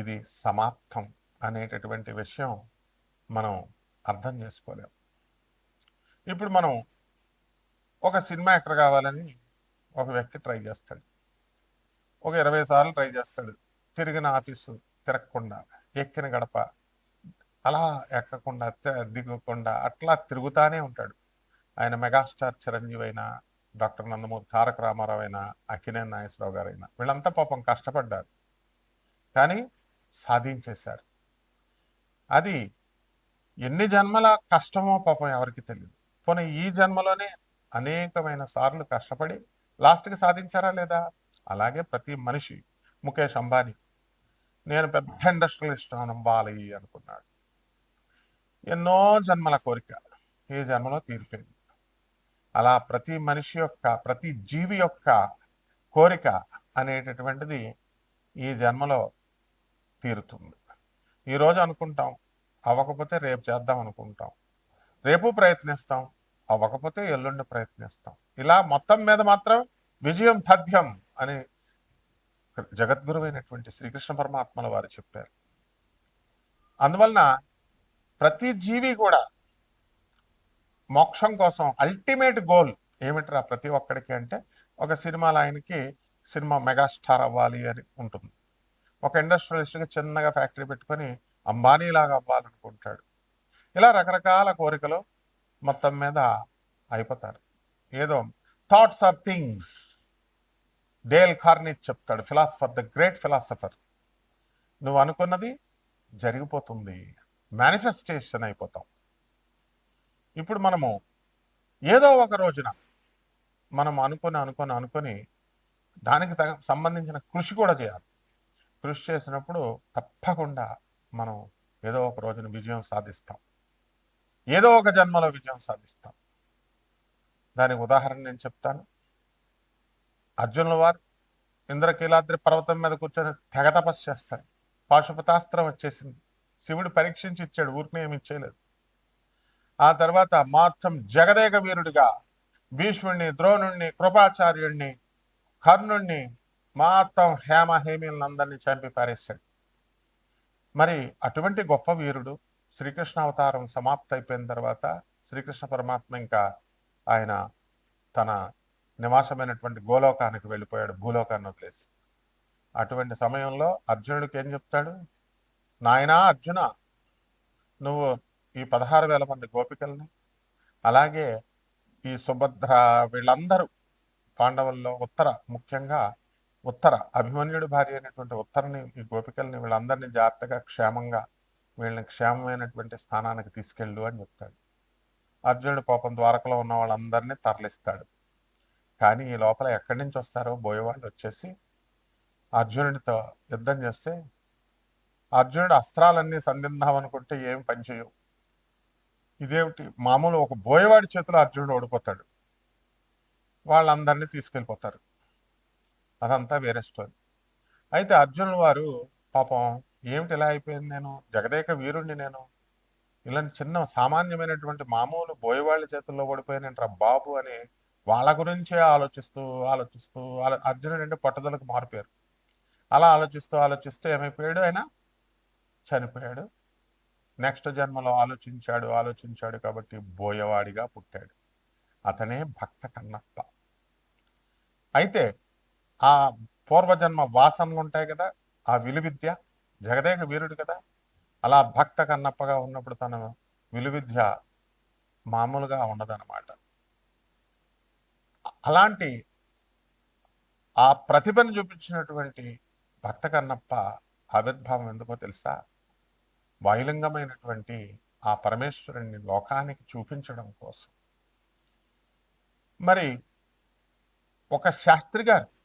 ఇది సమాప్తం అనేటటువంటి విషయం మనం అర్థం చేసుకోలేం. ఇప్పుడు మనం ఒక సినిమా యాక్టర్ కావాలని ఒక వ్యక్తి ట్రై చేస్తాడు. ఒక ఇరవై సార్లు ట్రై చేస్తాడు. తిరిగిన ఆఫీసు తిరగకుండా ఎక్కిన గడప అలా ఎక్కకుండా దిగకుండా అట్లా తిరుగుతానే ఉంటాడు. ఆయన మెగాస్టార్ చిరంజీవి అయినా డాక్టర్ నందమూరి తారక రామారావు అయినా అఖిలేన్ నాగేశ్వరరావు గారైనా వీళ్ళంతా పాపం కష్టపడ్డారు. కానీ సాధించేశారు. అది ఎన్ని జన్మల కష్టమో పాపం ఎవరికి తెలియదు పోనీ ఈ జన్మలోనే అనేకమైన సార్లు కష్టపడి లాస్ట్కి సాధించారా లేదా? అలాగే ప్రతి మనిషి. ముఖేష్ అంబానీ నేను పెద్ద ఇండస్ట్రియలిస్ట్ అవ్వాలి అనుకున్నాడు. ఎన్నో జన్మల కోరిక ఈ జన్మలో తీరిపోయింది. అలా ప్రతి మనిషి యొక్క ప్రతి జీవి యొక్క కోరిక అనేటటువంటిది ఈ జన్మలో తీరుతుంది. ఈరోజు అనుకుంటాం అవ్వకపోతే రేపు చేద్దాం అనుకుంటాం. రేపు ప్రయత్నిస్తాం అవ్వకపోతే ఎల్లుండి ప్రయత్నిస్తాం. ఇలా మొత్తం మీద మాత్రం విజయం తథ్యం అని జగద్గురువైనటువంటి శ్రీకృష్ణ పరమాత్మల వారు చెప్పారు. అందువలన ప్రతి జీవి కూడా మోక్షం కోసం అల్టిమేట్ గోల్ ఏమిట్రా ప్రతి ఒక్కడికి అంటే ఒక సినిమాలో ఆయనకి సినిమా మెగాస్టార్ అవ్వాలి అని ఉంటుంది. ఒక ఇండస్ట్రియలిస్ట్కి చిన్నగా ఫ్యాక్టరీ పెట్టుకొని అంబానీలాగా అవ్వాలనుకుంటాడు. ఇలా రకరకాల కోరికలు మొత్తం మీద అయిపోతారు. ఏదో thoughts are things Dale Carnegie చెప్తాడు ఫిలాసఫర్ ద గ్రేట్ ఫిలాసఫర్ నువ్వు అనుకున్నది జరిగిపోతుంది. మేనిఫెస్టేషన్ అయిపోతాం. ఇప్పుడు మనము ఏదో ఒక రోజున మనం అనుకొని అనుకొని అనుకొని దానికి తగ సంబంధించిన కృషి కూడా చేయాలి. కృషి చేసినప్పుడు తప్పకుండా మనం ఏదో ఒక రోజున విజయం సాధిస్తాం. ఏదో ఒక జన్మలో విజయం సాధిస్తాం. దానికి ఉదాహరణ నేను చెప్తాను. అర్జునుల వారు ఇంద్రకీలాద్రి పర్వతం మీద కూర్చొని తెగ తపస్సు చేస్తాడు పాశుపతాస్త్రం వచ్చేసింది. శివుడు పరీక్షించి ఇచ్చాడు. ఊరికి ఏమి ఇచ్చేయలేదు ఆ తర్వాత మాత్రం జగదేక వీరుడిగా భీష్ముణ్ణి ద్రోణుణ్ణి కృపాచార్యుణ్ణి కర్ణుణ్ణి మాత్రం హేమ హేమీలందరినీ చంపి పారేశాడు. మరి అటువంటి గొప్ప వీరుడు శ్రీకృష్ణ అవతారం సమాప్త అయిపోయిన తర్వాత శ్రీకృష్ణ పరమాత్మ ఇంకా ఆయన తన నివాసమైనటువంటి గోలోకానికి వెళ్ళిపోయాడు భూలోకాన్ని వదిలేసి. అటువంటి సమయంలో అర్జునుడికి ఏం చెప్తాడు? నాయనా అర్జున నువ్వు ఈ పదహారు వేల మంది గోపికల్ని అలాగే ఈ సుభద్ర వీళ్ళందరూ పాండవుల్లో ఉత్తర ముఖ్యంగా ఉత్తర అభిమన్యుడి భార్య అయినటువంటి ఉత్తరని ఈ గోపికల్ని వీళ్ళందరినీ జాగ్రత్తగా క్షేమంగా వీళ్ళని క్షేమమైనటువంటి స్థానానికి తీసుకెళ్ళు అని చెప్తాడు. అర్జునుడు పాపం ద్వారకలో ఉన్న వాళ్ళందరినీ తరలిస్తాడు. కానీ ఈ లోపల ఎక్కడి నుంచి వస్తారో బోయేవాళ్ళు వచ్చేసి అర్జునుడితో యుద్ధం చేస్తే అర్జునుడు అస్త్రాలన్నీ సంధిద్దాం ఏం పనిచేయవు ఇదేమిటి? మామూలు ఒక బోయవాడి చేతిలో అర్జునుడు ఓడిపోతాడు. వాళ్ళందరినీ తీసుకెళ్ళిపోతారు. అదంతా వేరే స్టోరీ. అయితే అర్జునుడు వారు పాపం ఏమిటి ఇలా అయిపోయింది నేను? జగదేక వీరుణ్ణి నేను? ఇలాంటి చిన్న సామాన్యమైనటువంటి మామూలు బోయవాళ్ళ చేతుల్లో పడిపోయినంటారా బాబు అని వాళ్ళ గురించే ఆలోచిస్తూ ఆలోచిస్తూ అర్జునుడు అంటే పట్టుదలకు మారిపోయారు. అలా ఆలోచిస్తూ ఆలోచిస్తూ ఏమైపోయాడు ఆయన? చనిపోయాడు. నెక్స్ట్ జన్మలో ఆలోచించాడు ఆలోచించాడు కాబట్టి బోయవాడిగా పుట్టాడు. అతనే భక్త కన్నప్ప. అయితే ఆ పూర్వజన్మ వాసనలు ఉంటాయి కదా ఆ విలువిద్య జగదేక వీరుడు కదా. అలా భక్త కన్నప్పగా ఉన్నప్పుడు తన విలువిద్య మామూలుగా ఉండదన్నమాట. అలాంటి ఆ ప్రతిభను చూపించినటువంటి భక్త కన్నప్ప ఆవిర్భావం ఎందుకో తెలుసా? వాయులింగమైనటువంటి ఆ పరమేశ్వరుణ్ణి లోకానికి చూపించడం కోసం. మరి ఒక శాస్త్రి గారు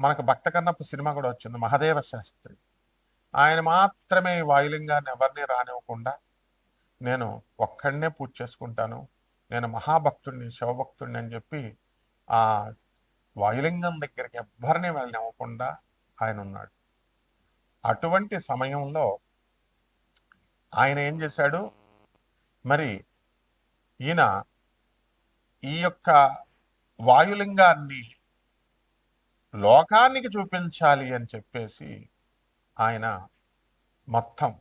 మనకు భక్త కన్నప్ప సినిమా కూడా వచ్చింది మహదేవ శాస్త్రి. ఆయన మాత్రమే వాయులింగాన్ని ఎవరిని రానివ్వకుండా నేను ఒక్కడనే పూజ చేసుకుంటాను నేను మహాభక్తుడిని శివభక్తుడిని అని చెప్పి ఆ వాయులింగం దగ్గరికి ఎవ్వరిని వెళ్ళనివ్వకుండా ఆయన ఉన్నాడు. అటువంటి సమయంలో ఆయన ఏం చేశాడు? మరి ఈయన ఈ యొక్క వాయులింగాన్ని లోకానికి చూపించాలి అని చెప్పేసి ఆయన మొత్తం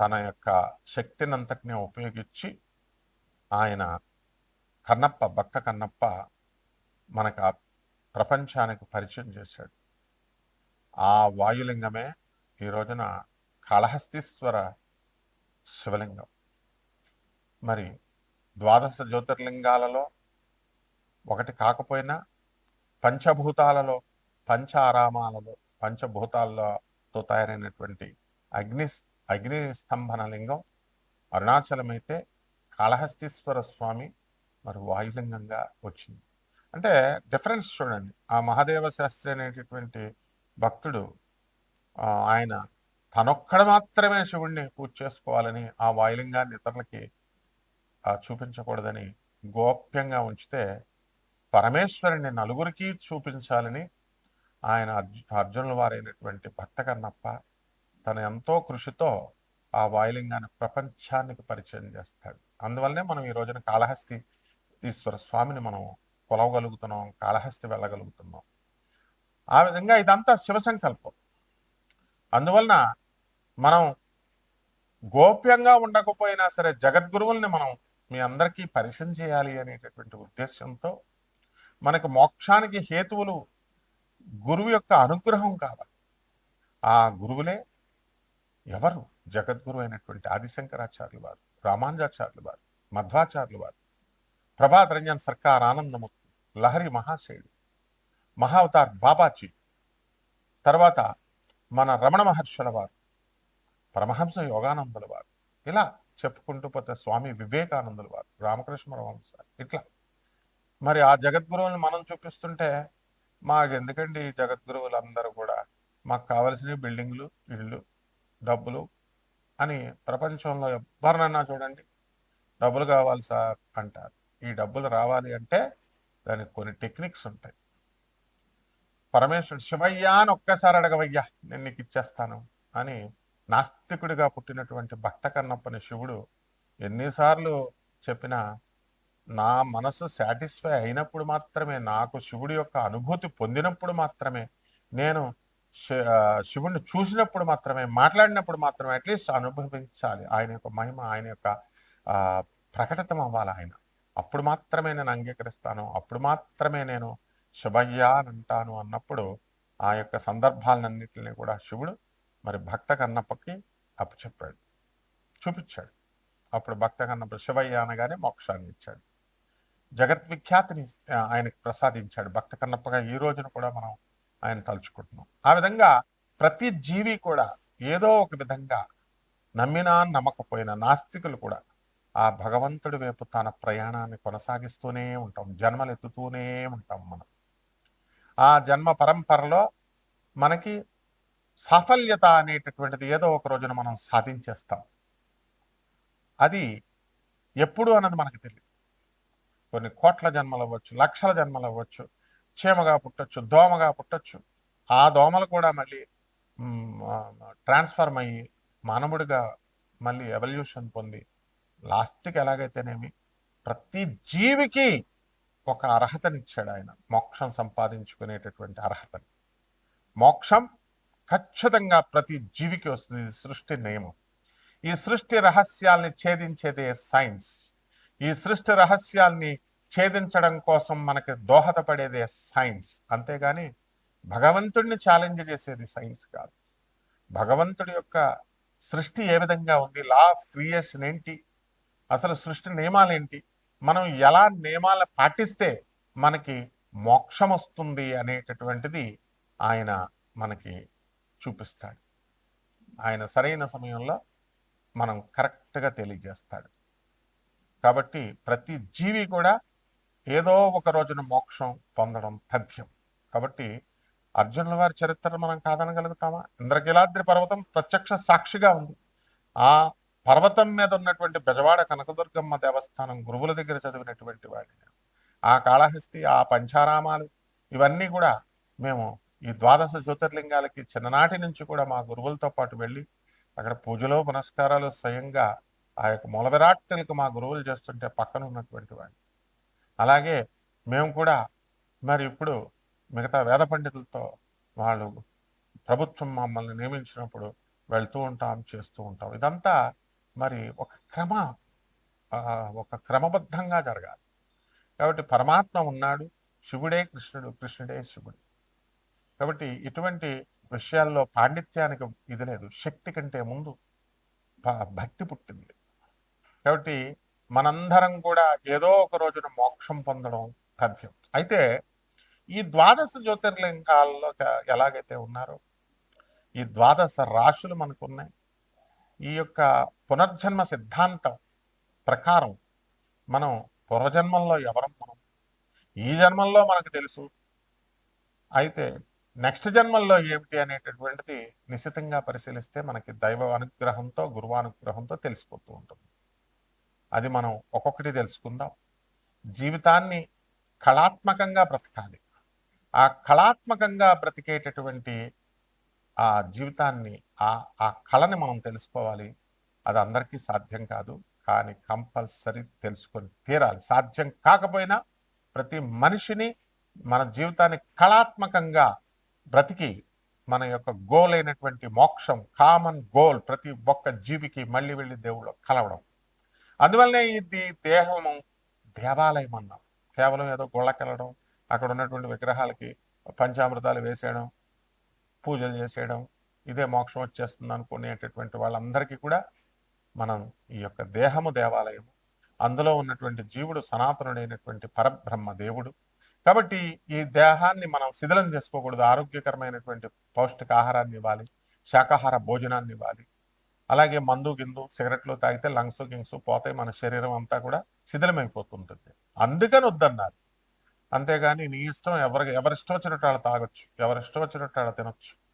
తన యొక్క శక్తినంతటిని ఉపయోగించి ఆయన కన్నప్ప భక్త కన్నప్ప మనకు ఆ ప్రపంచానికి పరిచయం చేశాడు. ఆ వాయులింగమే ఈ రోజున కాళహస్తీశ్వర శివలింగం. మరి ద్వాదశ జ్యోతిర్లింగాలలో ఒకటి కాకపోయినా పంచభూతాలలో పంచ ఆరామాలలో పంచభూతాలతో తయారైనటువంటి అగ్ని అగ్ని స్తంభన లింగం అరుణాచలం అయితే కాళహస్తీశ్వర స్వామి మరి వాయులింగంగా వచ్చింది. అంటే డిఫరెన్స్ చూడండి. ఆ మహాదేవ శాస్త్రి అనేటటువంటి భక్తుడు ఆయన తనొక్కడ మాత్రమే శివుణ్ణి పూజ చేసుకోవాలని ఆ వాయులింగాన్ని ఇతరులకి చూపించకూడదని గోప్యంగా ఉంచితే పరమేశ్వరుని నలుగురికి చూపించాలని ఆయన అర్జు అర్జునుల వారైనటువంటి భక్త కన్నప్ప తన ఎంతో కృషితో ఆ వాయులింగాన్ని ప్రపంచానికి పరిచయం చేస్తాడు. అందువల్లనే మనం ఈ రోజున కాళహస్తి ఈశ్వర స్వామిని మనం కొలవగలుగుతున్నాం కాళహస్తి వెళ్ళగలుగుతున్నాం. ఆ విధంగా ఇదంతా శివ సంకల్పం. అందువలన మనం గోప్యంగా ఉండకపోయినా సరే జగద్గురువుల్ని మనం మీ అందరికీ పరిచయం చేయాలి అనేటటువంటి ఉద్దేశంతో మనకు మోక్షానికి హేతువులు గురువు యొక్క అనుగ్రహం కావాలి. ఆ గురువులే ఎవరు? జగద్గురు అయినటువంటి ఆదిశంకరాచార్యులు వారు రామానుజాచార్యులు వారు మధ్వాచార్యులు వారు ప్రభాత్ రంజన్ సర్కార్ ఆనందమూర్తి లహరి మహాశయుడు మహావతార్ బాబాజీ తర్వాత మన రమణ మహర్షుల వారు పరమహంస యోగానందుల వారు ఇలా చెప్పుకుంటూ పోతే స్వామి వివేకానందుల వారు రామకృష్ణ పరమహంస ఇట్లా మరి ఆ జగద్గురువుని మనం చూపిస్తుంటే మాకు ఎందుకండి ఈ జగద్గురువులు అందరూ కూడా? మాకు కావలసినవి బిల్డింగ్లు ఇళ్ళు డబ్బులు అని ప్రపంచంలో ఎవరినన్నా చూడండి. డబ్బులు కావాలి సార్ అంటారు. ఈ డబ్బులు రావాలి అంటే దానికి కొన్ని టెక్నిక్స్ ఉంటాయి. పరమేశ్వరుడు శివయ్యా అని ఒక్కసారి అడగవయ్యా నేను నీకు ఇచ్చేస్తాను అని నాస్తికుడిగా పుట్టినటువంటి భక్త కన్నప్పని శివుడు ఎన్నిసార్లు చెప్పినా నా మనసు సాటిస్ఫై అయినప్పుడు మాత్రమే నాకు శివుడి యొక్క అనుభూతి పొందినప్పుడు మాత్రమే నేను శి- శివుణ్ణి చూసినప్పుడు మాత్రమే మాట్లాడినప్పుడు మాత్రమే అట్లీస్ట్ అనుభవించాలి. ఆయన యొక్క మహిమ ఆయన యొక్క ప్రకటితం అవ్వాలి ఆయన. అప్పుడు మాత్రమే నేను అంగీకరిస్తాను. అప్పుడు మాత్రమే నేను శివయ్య అని అంటాను అన్నప్పుడు ఆ యొక్క సందర్భాలన్నింటినీ కూడా శివుడు మరి భక్త కన్నప్పకి అప్పచెప్పాడు. చూపించాడు. అప్పుడు భక్త కన్నప్ప శివయ్య అనగానే మోక్షాన్ని ఇచ్చాడు. జగద్విఖ్యాతిని ఆయనకు ప్రసాదించాడు. భక్త కన్నప్పగా ఈ రోజున కూడా మనం ఆయన తలుచుకుంటున్నాం. ఆ విధంగా ప్రతి జీవి కూడా ఏదో ఒక విధంగా నమ్మినా నమ్మకపోయినా నాస్తికులు కూడా ఆ భగవంతుడి వైపు తన ప్రయాణాన్ని కొనసాగిస్తూనే ఉంటాం. జన్మలు ఎత్తుతూనే ఉంటాం మనం. ఆ జన్మ పరంపరలో మనకి సాఫల్యత అనేటటువంటిది ఏదో ఒక రోజున మనం సాధించేస్తాం. అది ఎప్పుడు అన్నది మనకు తెలియదు కొన్ని కోట్ల జన్మలు అవ్వచ్చు లక్షల జన్మలు అవ్వచ్చు చీమగా పుట్టచ్చు దోమగా పుట్టచ్చు. ఆ దోమలు కూడా మళ్ళీ ట్రాన్స్ఫర్మ్ అయ్యి మానవుడిగా మళ్ళీ ఎవల్యూషన్ పొంది లాస్ట్కి ఎలాగైతేనేమి ప్రతి జీవికి ఒక అర్హతనిచ్చాడు ఆయన. మోక్షం సంపాదించుకునేటటువంటి అర్హతని. మోక్షం ఖచ్చితంగా ప్రతి జీవికి వస్తుంది. ఇది సృష్టి నియమం. ఈ సృష్టి రహస్యాల్ని ఛేదించేదే సైన్స్. ఈ సృష్టి రహస్యాల్ని ఛేదించడం కోసం మనకి దోహదపడేదే సైన్స్. అంతేగాని భగవంతుడిని ఛాలెంజ్ చేసేది సైన్స్ కాదు. భగవంతుడి యొక్క సృష్టి ఏ విధంగా ఉంది? లా ఆఫ్ క్రియేషన్ ఏంటి? అసలు సృష్టి నియమాలు ఏంటి? మనం ఎలా నియమాలను పాటిస్తే మనకి మోక్షం వస్తుంది అనేటటువంటిది ఆయన మనకి చూపిస్తాడు. ఆయన సరైన సమయంలో మనం కరెక్ట్గా తెలియజేస్తాడు. కాబట్టి ప్రతి జీవి కూడా ఏదో ఒక రోజున మోక్షం పొందడం తథ్యం కాబట్టి అర్జునుల వారి చరిత్ర మనం కాదనగలుగుతామా? ఇంద్రకీలాద్రి పర్వతం ప్రత్యక్ష సాక్షిగా ఉంది. ఆ పర్వతం మీద ఉన్నటువంటి బెజవాడ కనకదుర్గమ్మ దేవస్థానం గురువుల దగ్గర చదివినటువంటి వాడిని. ఆ కాళహస్తి ఆ పంచారామాలు ఇవన్నీ కూడా మేము ఈ ద్వాదశ జ్యోతిర్లింగాలకి చిన్ననాటి నుంచి కూడా మా గురువులతో పాటు వెళ్ళి అక్కడ పూజలో పునస్కారాలు స్వయంగా ఆ యొక్క మూల విరాట్టులకు మా గురువులు చేస్తుంటే పక్కన ఉన్నటువంటి వాడిని. అలాగే మేము కూడా మరి ఇప్పుడు మిగతా వేద పండితులతో వాళ్ళు ప్రభుత్వం మమ్మల్ని నియమించినప్పుడు వెళ్తూ ఉంటాం చేస్తూ ఉంటాం. ఇదంతా మరి ఒక క్రమ ఒక క్రమబద్ధంగా జరగాలి. కాబట్టి పరమాత్మ ఉన్నాడు శివుడే కృష్ణుడు కృష్ణుడే శివుడు. కాబట్టి ఇటువంటి విషయాల్లో పాండిత్యానికి ఇది లేదు. శక్తి కంటే ముందు భక్తి పుట్టింది. కాబట్టి మనందరం కూడా ఏదో ఒక రోజున మోక్షం పొందడం తథ్యం అయితే ఈ ద్వాదశ జ్యోతిర్లింగాల్లో ఎలాగైతే ఉన్నారో ఈ ద్వాదశ రాశులు మనకున్నాయి. ఈ యొక్క పునర్జన్మ సిద్ధాంతం ప్రకారం మనం పూర్వజన్మల్లో ఎవరం మనం? ఈ జన్మంలో మనకు తెలుసు. అయితే నెక్స్ట్ జన్మల్లో ఏమిటి అనేటటువంటిది నిశితంగా పరిశీలిస్తే మనకి దైవ అనుగ్రహంతో గురువానుగ్రహంతో తెలిసిపోతూ ఉంటుంది. అది మనం ఒక్కొక్కటి తెలుసుకుందాం. జీవితాన్ని కళాత్మకంగా బ్రతకాలి. ఆ కళాత్మకంగా బ్రతికేటటువంటి ఆ జీవితాన్ని ఆ ఆ కళని మనం తెలుసుకోవాలి. అది అందరికీ సాధ్యం కాదు. కానీ కంపల్సరీ తెలుసుకొని తీరాలి. సాధ్యం కాకపోయినా ప్రతి మనిషిని మన జీవితాన్ని కళాత్మకంగా బ్రతికి మన యొక్క గోల్ అయినటువంటి మోక్షం కామన్ గోల్ ప్రతి ఒక్క జీవికి మళ్ళీ వెళ్ళి దేవుళ్ళు కలవడం. అందువల్లనే ఇది దేహము దేవాలయం అన్నాం కేవలం ఏదో గుళ్ళకెళ్ళడం అక్కడ ఉన్నటువంటి విగ్రహాలకి పంచామృతాలు వేసేయడం పూజలు చేసేయడం ఇదే మోక్షం వచ్చేస్తుంది అనుకునేటటువంటి వాళ్ళందరికీ కూడా మనం ఈ యొక్క దేహము దేవాలయము అందులో ఉన్నటువంటి జీవుడు సనాతనుడైనటువంటి పరబ్రహ్మ దేవుడు. కాబట్టి ఈ దేహాన్ని మనం శిథిలం చేసుకోకూడదు ఆరోగ్యకరమైనటువంటి పౌష్టిక ఆహారాన్ని ఇవ్వాలి శాకాహార భోజనాన్ని ఇవ్వాలి. అలాగే మందు గిందు సిగరెట్లు తాగితే లంగ్స్ గింగ్స్ పోతాయి. మన శరీరం అంతా కూడా శిథిలమైపోతుంటుంది. అందుకని వద్దన్నారు. అంతేగాని నీ ఇష్టం ఎవరికి ఎవరిష్టం వచ్చినట్టు వాళ్ళు తాగొచ్చు. ఎవరిష్టం వచ్చినట్టు వాళ్ళు తినొచ్చు.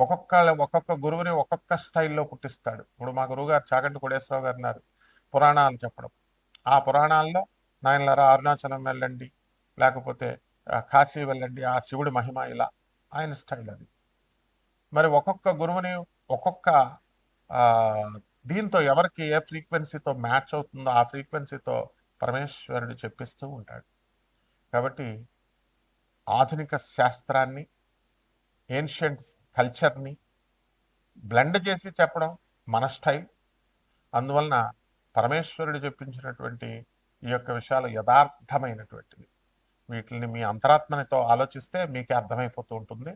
ఒక్కొక్క ఒక్కొక్క గురువుని ఒక్కొక్క స్టైల్లో పుట్టిస్తాడు. ఇప్పుడు మా గురువు గారు చాగంటి కోడేశ్వరరావు గారు ఉన్నారు. పురాణాలు చెప్పడం. ఆ పురాణాల్లో నాయనలారా అరుణాచలం వెళ్ళండి లేకపోతే కాశీ వెళ్ళండి ఆ శివుడి మహిమ ఇలా. ఆయన స్టైల్ అది. మరి ఒక్కొక్క గురువుని ఒక్కొక్క దీంతో ఎవరికి ఏ ఫ్రీక్వెన్సీతో మ్యాచ్ అవుతుందో ఆ ఫ్రీక్వెన్సీతో పరమేశ్వరుడు చెప్పిస్తూ ఉంటాడు. కాబట్టి ఆధునిక శాస్త్రాన్ని ఏన్షియంట్ కల్చర్ని బ్లెండ్ చేసి చెప్పడం మన స్టైల్ అందువలన పరమేశ్వరుడు చెప్పించినటువంటి ఈ యొక్క విషయాలు యథార్థమైనటువంటివి. వీటిని మీ అంతరాత్మనితో ఆలోచిస్తే మీకే అర్థమైపోతూ ఉంటుంది.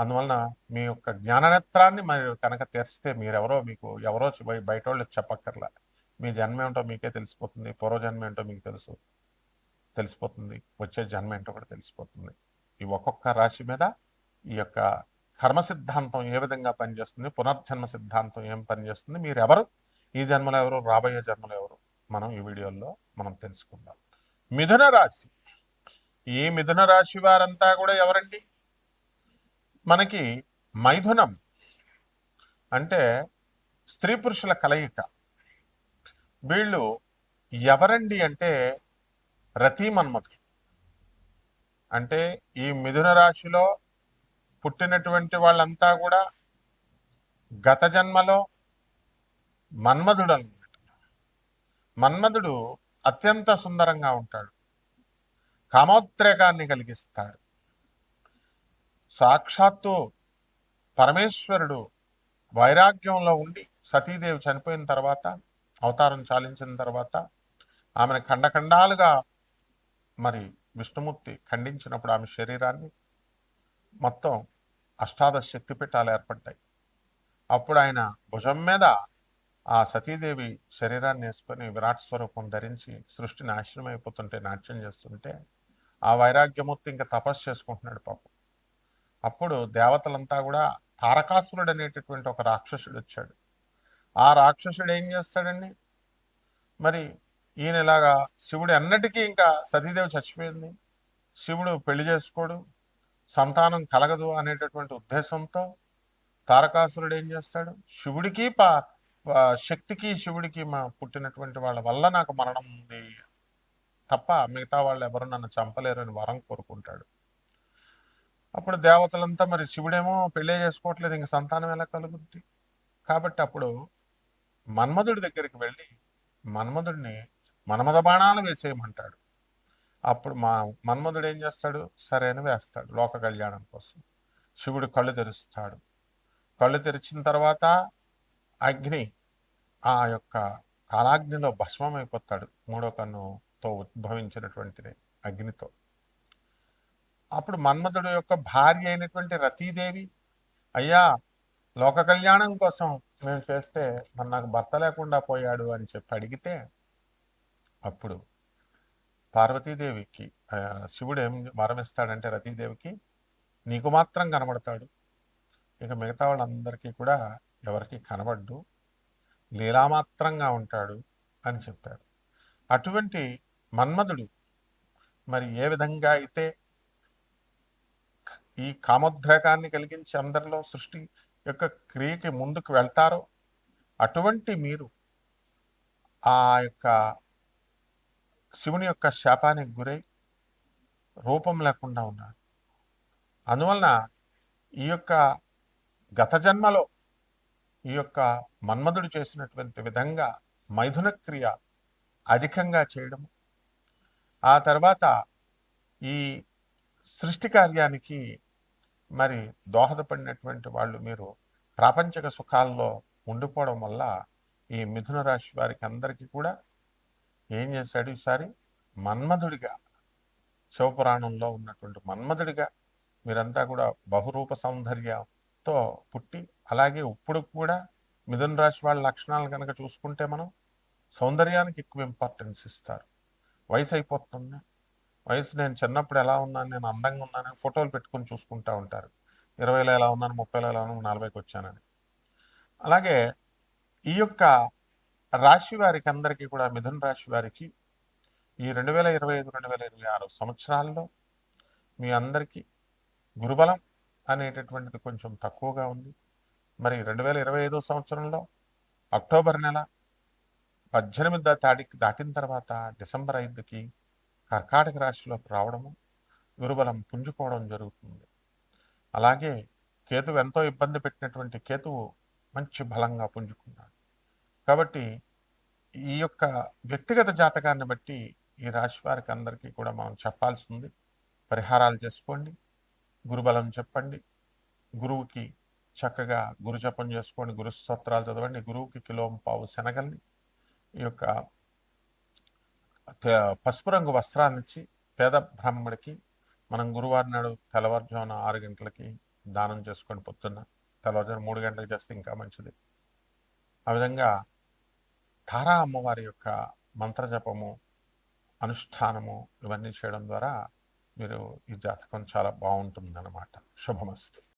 అందువలన మీ యొక్క జ్ఞాననేత్రాన్ని మరి కనుక తెరిస్తే మీరెవరో మీకు ఎవరో బయట వాళ్ళు చెప్పక్కర్లా. మీ జన్మ ఏంటో మీకే తెలిసిపోతుంది పూర్వజన్మ ఏంటో మీకు తెలుసు తెలిసిపోతుంది వచ్చే జన్మ ఏంటో కూడా తెలిసిపోతుంది. ఈ ఒక్కొక్క రాశి మీద ఈ యొక్క కర్మ సిద్ధాంతం ఏ విధంగా పనిచేస్తుంది పునర్జన్మ సిద్ధాంతం ఏం పనిచేస్తుంది మీరెవరు ఈ జన్మలో ఎవరు రాబోయే జన్మలో ఎవరు మనం ఈ వీడియోలో మనం తెలుసుకుందాం. మిథున రాశి. ఈ మిథున రాశి వారంతా కూడా ఎవరండి? మనకి మైథునం అంటే స్త్రీ పురుషుల కలయిక. వీళ్ళు ఎవరండి అంటే రతి మన్మథులు అంటే ఈ మిథున రాశిలో పుట్టినటువంటి వాళ్ళంతా కూడా గత జన్మలో మన్మధుడు అనమాట మన్మధుడు అత్యంత సుందరంగా ఉంటాడు. కామోద్రేకాన్ని కలిగిస్తాడు. సాక్షాత్తు పరమేశ్వరుడు వైరాగ్యంలో ఉండి సతీదేవి చనిపోయిన తర్వాత అవతారం చాలించిన తర్వాత ఆమెను ఖండఖండాలుగా మరి విష్ణుమూర్తి ఖండించినప్పుడు ఆమె శరీరాన్ని మొత్తం అష్టాదశ శక్తి పీఠాలు ఏర్పడ్డాయి. అప్పుడు ఆయన భుజం మీద ఆ సతీదేవి శరీరాన్ని వేసుకొని విరాట్ స్వరూపం ధరించి సృష్టి నాశనం అయిపోతుంటే నాట్యం చేస్తుంటే ఆ వైరాగ్యమూర్తి ఇంకా తపస్సు చేసుకుంటున్నాడు పాపం. అప్పుడు దేవతలంతా కూడా తారకాసురుడు అనేటటువంటి ఒక రాక్షసుడు వచ్చాడు ఆ రాక్షసుడు ఏం చేస్తాడండి? మరి ఈయన ఇలాగా శివుడు అన్నటికీ ఇంకా సతీదేవి చచ్చిపోయింది. శివుడు పెళ్ళి చేసుకోడు. సంతానం కలగదు అనేటటువంటి ఉద్దేశంతో తారకాసురుడు ఏం చేస్తాడు? శివుడికి పా శక్తికి శివుడికి మా పుట్టినటువంటి వాళ్ళ వల్ల నాకు మరణం ఉంది. తప్ప మిగతా వాళ్ళు ఎవరు నన్ను చంపలేరు అని వరం కోరుకుంటాడు. అప్పుడు దేవతలంతా మరి శివుడేమో పెళ్ళే చేసుకోవట్లేదు ఇంక సంతానం ఎలా కలుగుద్ది? కాబట్టి అప్పుడు మన్మధుడి దగ్గరికి వెళ్ళి మన్మధుడిని మన్మధ బాణాలు వేసేయమంటాడు. అప్పుడు మా మన్మధుడు ఏం చేస్తాడు? సరే అని వేస్తాడు లోక కళ్యాణం కోసం. శివుడు కళ్ళు తెరుస్తాడు. కళ్ళు తెరిచిన తర్వాత అగ్ని ఆ యొక్క కాలాగ్నిలో భస్మమైపోతాడు. మూడో కన్నుతో ఉద్భవించినటువంటిది అగ్నితో. అప్పుడు మన్మధుడు యొక్క భార్య అయినటువంటి రతీదేవి అయ్యా లోక కళ్యాణం కోసం మేము చేస్తే మరి నాకు భర్త లేకుండా పోయాడు అని చెప్పి అడిగితే అప్పుడు పార్వతీదేవికి శివుడు ఏం వరమిస్తాడంటే రతీదేవికి నీకు మాత్రం కనబడతాడు. ఇక మిగతా వాళ్ళందరికీ కూడా ఎవరికి కనబడ్డు. లీలామాత్రంగా ఉంటాడు అని చెప్పారు అటువంటి మన్మధుడు మరి ఏ విధంగా అయితే ఈ కామోద్రేకాన్ని కలిగించి అందరిలో సృష్టి యొక్క క్రియకి ముందుకు వెళ్తారో అటువంటి మీరు ఆ యొక్క శివుని యొక్క శాపానికి గురై రూపం లేకుండా ఉన్నాడు అందువలన ఈ యొక్క గత జన్మలో ఈ యొక్క మన్మధుడు చేసినటువంటి విధంగా మైథున క్రియ అధికంగా చేయడం ఆ తర్వాత ఈ సృష్టి కార్యానికి మరి దోహదపడినటువంటి వాళ్ళు మీరు ప్రాపంచిక సుఖాల్లో ఉండిపోవడం వల్ల ఈ మిథున రాశి వారికి అందరికీ కూడా ఏం చేశాడు ఈసారి? మన్మధుడిగా శివపురాణంలో ఉన్నటువంటి మన్మధుడిగా మీరంతా కూడా బహురూప సౌందర్యంతో పుట్టి అలాగే ఇప్పుడు కూడా మిథున రాశి వాళ్ళ లక్షణాలు కనుక చూసుకుంటే మనం సౌందర్యానికి ఎక్కువ ఇంపార్టెన్స్ ఇస్తారు. వయసు అయిపోతున్నా వయసు నేను చిన్నప్పుడు ఎలా ఉన్నాను నేను అందంగా ఉన్నానని ఫోటోలు పెట్టుకొని చూసుకుంటూ ఉంటారు. ఇరవైలో ఎలా ఉన్నాను ముప్పైలో ఎలా ఉన్నాను నలభైకి వచ్చానని. అలాగే ఈ యొక్క రాశి వారికి అందరికీ కూడా మిథున రాశి వారికి ఈ రెండు వేల ఇరవై ఐదు రెండు వేల ఇరవై ఆరు సంవత్సరాల్లో మీ అందరికీ గురుబలం అనేటటువంటిది కొంచెం తక్కువగా ఉంది. మరి రెండు వేల ఇరవై ఐదో సంవత్సరంలో అక్టోబర్ నెల పద్దెనిమిది తారీఖు దాటిన తర్వాత డిసెంబర్ ఐదుకి కర్కాటక రాశిలోకి రావడము గురుబలం పుంజుకోవడం జరుగుతుంది. అలాగే కేతువు ఎంతో ఇబ్బంది పెట్టినటువంటి కేతువు మంచి బలంగా పుంజుకున్నాడు. కాబట్టి ఈ యొక్క వ్యక్తిగత జాతకాన్ని బట్టి ఈ రాశి వారికి అందరికీ కూడా మనం చెప్పాల్సి ఉంది పరిహారాలు చేసుకోండి గురుబలం చెప్పండి గురువుకి చక్కగా గురు జపం చేసుకోండి గురు స్తోత్రాలు చదవండి గురువుకి కిలోం పావు శనగల్ని ఈ యొక్క పసుపు రంగు వస్త్రాన్ని ఇచ్చి పేద బ్రాహ్మడికి మనం గురువారి నాడు తెల్లవారుజామున ఆరు గంటలకి దానం చేసుకొని పొద్దున్న తెల్లవారుజామున మూడు గంటలకు చేస్తే ఇంకా మంచిది. ఆ విధంగా తారా అమ్మవారి యొక్క మంత్రజపము అనుష్ఠానము ఇవన్నీ చేయడం ద్వారా మీరు ఈ జాతకం చాలా బాగుంటుంది అన్నమాట శుభమస్తు.